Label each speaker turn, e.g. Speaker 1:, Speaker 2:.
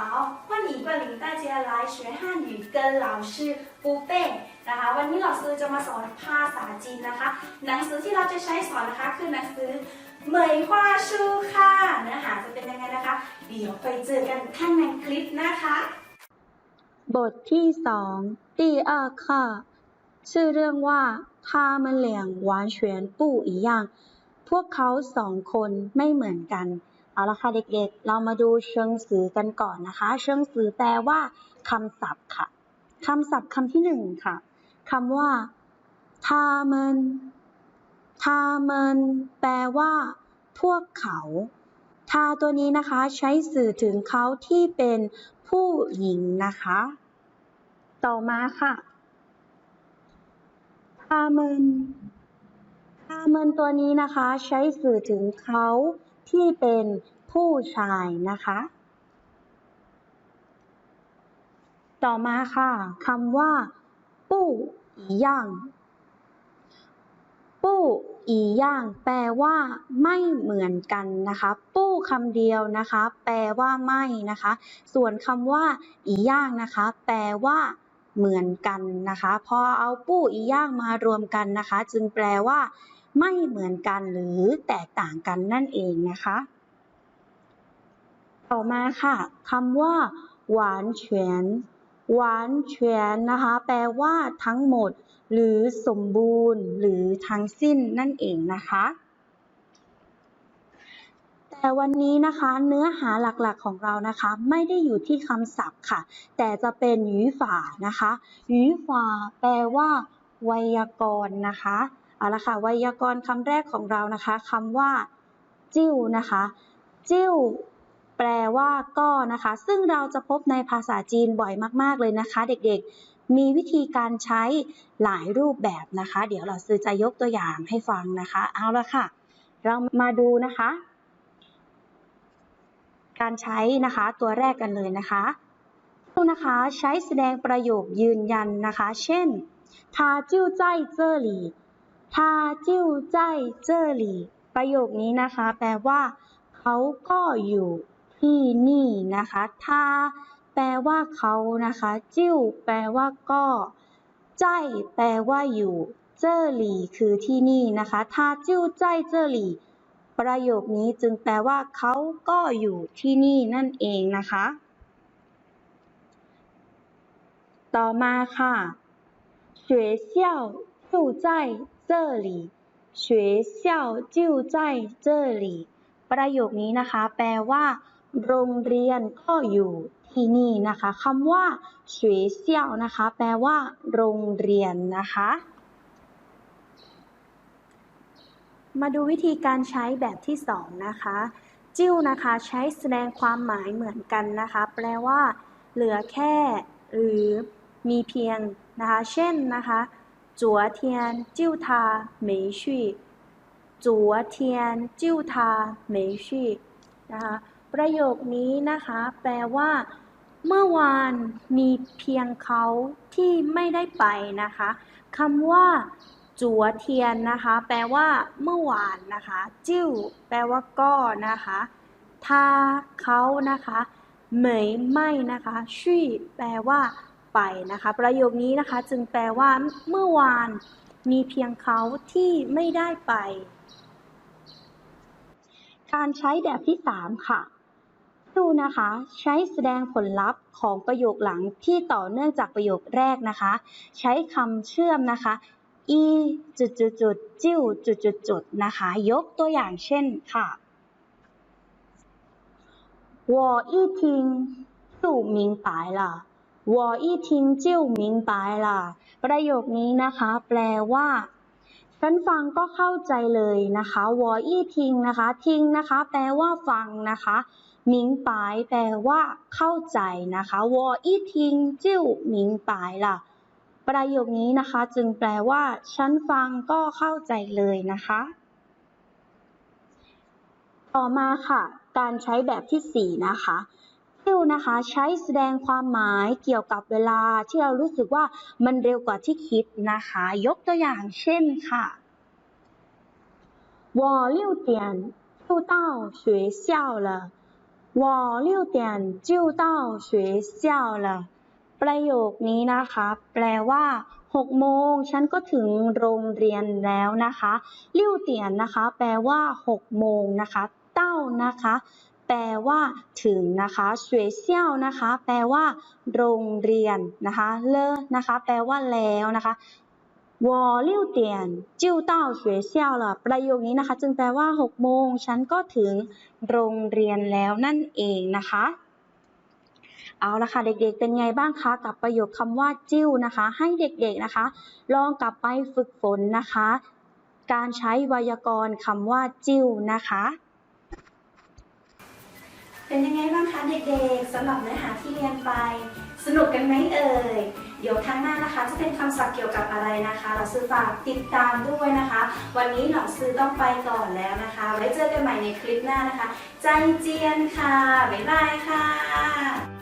Speaker 1: 家好，欢迎光临大家来学汉语跟老师ปูเป้นะคะ วันนี้เราซื้อจะมาสอนภาษาจีนนะคะ หนังสือที่เราจะใช้สอนนะคะ คือหนังสือเหมยฮวาชูค่ะเนื้อหาจะเป็นยังไงนะคะ เดี๋ยวไปเจอกันข้างในคลิปนะคะ
Speaker 2: บทที่สอง第二课ชื่อเรื่องว่า他们俩完全不一样พวกเขาสองคนไม่เหมือนกัน เอาละค่ะเด็กๆ เรามาดูเชิงสื่อกันก่อนนะคะ เชิงสื่อแปลว่าคำศัพท์ค่ะคำศัพท์คำที่หนึ่งค่ะคำว่าทามันทามันแปลว่า พวกเขาทาตัวนี้นะคะ ใช้สื่อถึงเขาที่เป็นผู้หญิงนะคะ ต่อมาค่ะทามันทามันตัวนี้นะคะ ใช้สื่อถึงเขา ที่เป็นผู้ชายนะคะ ต่อมาค่ะคำว่า ปู้อีย่างปู้อีย่าง แปลว่า ไม่เหมือนกันนะคะ ปู้คำเดียวนะคะ แปลว่าไม่นะคะ ส่วนคำว่า อีย่างนะคะ แปลว่า เหมือนกันนะคะ พอเอาปู้อีย่างมารวมกันนะคะ จึงแปลว่า ไม่เหมือนกันหรือแตกต่างกันนั่นเองนะคะ ต่อมาค่ะคำว่าหวานเฉียนหวานเฉียนนะคะ แปลว่าทั้งหมด หรือสมบูรณ์ หรือทั้งสิ้นนั่นเองนะคะแต่วันนี้นะคะเนื้อหาหลักๆของเรานะคะ ไม่ได้อยู่ที่คำศัพท์ค่ะ แต่จะเป็นหยูฝ่านะคะหยูฝ่าแปลว่าไวยากรณ์นะคะ เอาละค่ะไวยากรณ์คำแรกของเรานะคะคำว่า จิ้วนะคะ จิ้ว แปลว่าก็นะคะ ซึ่งเราจะพบในภาษาจีนบ่อยมากๆเลยนะคะ เด็กๆ มีวิธีการใช้หลายรูปแบบนะคะ เดี๋ยวเราซื้อจะยกตัวอย่างให้ฟังนะคะ เอาละค่ะ เรามาดูนะคะ การใช้นะคะตัวแรกกันเลยนะคะจิ้วนะคะใช้แสดงประโยคยืนยันนะคะ เช่น他就在这里 他就在这里ประโยคนี้นะคะ แปลว่า เขาก็อยู่ที่นี่นะคะถ้าแปลว่าเขานะคะ จิ้ว แปลว่าก็ใจแปลว่าอยู่ เจ้อหลี่คือที่นี่นะคะถ้าจิ้วใจเจ้อหลี่ประโยคนี้จึงแปลว่า เขาก็อยู่ที่นี่นั่นเองนะคะ ต่อมาค่ะ学校就在 这里学校就在这里ประโยคนี้นะคะ แปลว่า โรงเรียนก็อยู่ที่นี่นะคะคำว่า学校นะคะ แปลว่า โรงเรียนนะคะ
Speaker 1: มาดูวิธีการใช้แบบที่สองนะคะ จิ้วนะคะใช้แสดงความหมายเหมือนกันนะคะ แปลว่า เหลือแค่ หรือมีเพียงนะคะ เช่นนะคะ จัวเทียนจิ้วทาเหมยชี่จัวเทียนจิ้วทาเหมยชี่นะคะประโยคนี้นะคะ แปลว่า เมื่อวานมีเพียงเขาที่ไม่ได้ไปนะคะคำว่าจัวเทียนนะคะ แปลว่า เมื่อวานนะคะ จิ้ว แปลว่าก็นะคะทาเขานะคะ เหมยไม่นะคะชี่แปลว่า ไปนะคะ ประโยคนี้นะคะ จึงแปลว่า เมื่อวาน มีเพียงเขาที่ไม่ได้ไป
Speaker 2: การใช้แบบที่ 3 ค่ะ ดูนะคะ ใช้แสดงผลลัพธ์ของประโยคหลังที่ต่อเนื่องจากประโยคแรกนะคะ ใช้คำเชื่อมนะคะ อีจุดจุดจุดจิ้วจุดจุดจุดนะคะ ยกตัวอย่างเช่นค่ะ我一听就明白了 วออีทิงจิ้วมิงปายล่ะ ประโยคนี้นะคะ แปลว่าฉันฟังก็เข้าใจเลยนะคะวออีทิงนะคะ ทิงนะคะ แปลว่าฟังนะคะมิงปายแปลว่า เข้าใจนะคะวออีทิงจิ้วมิงปายล่ะ ประโยคนี้นะคะ จึงแปลว่าฉันฟังก็เข้าใจเลยนะคะ ต่อมาค่ะ การใช้แบบที่ 4 นะคะ จิ้วนะคะ ใช้แสดงความหมายเกี่ยวกับเวลาที่เรารู้สึกว่ามันเร็วกว่าที่คิดนะคะ ยกตัวอย่างเช่นค่ะ我六点就到学校了 我六点就到学校了ประโยคนี้นะคะ แปลว่าหกโมงฉันก็ถึงโรงเรียนแล้วนะคะเลี่ยวเตียนนะคะ แปลว่าหกโมงนะคะ เต้านะคะ แปลว่าถึงนะคะเฉวยเซี่ยวนะคะ แปลว่า โรงเรียนนะคะเลอนะคะ แปลว่าแล้วนะคะ我六点就到学校了ประโยคนี้นะคะ จึงแปลว่าหกโมงฉันก็ถึงโรงเรียนแล้วนั่นเองนะคะ เอาละค่ะเด็กๆ เป็นไงบ้างคะกับประโยคคำว่าจิ้วนะคะ ให้เด็กๆนะคะ ลองกลับไปฝึกฝนนะคะ การใช้ไวยากรณ์คำว่าจิ้วนะคะ
Speaker 1: เป็นยังไงบ้างคะเด็กๆสำหรับเนื้อหาที่เรียนไป สนุกกันไหมเอ่ย เดี๋ยวครั้งหน้านะคะ จะเป็นคำศัพท์เกี่ยวกับอะไรนะคะ เราซื้อฝากติดตามด้วยนะคะ วันนี้หนังซื้อต้องไปก่อนแล้วนะคะ ไว้เจอกันใหม่ในคลิปหน้านะคะ ใจเจียนค่ะ บ๊ายบายค่ะ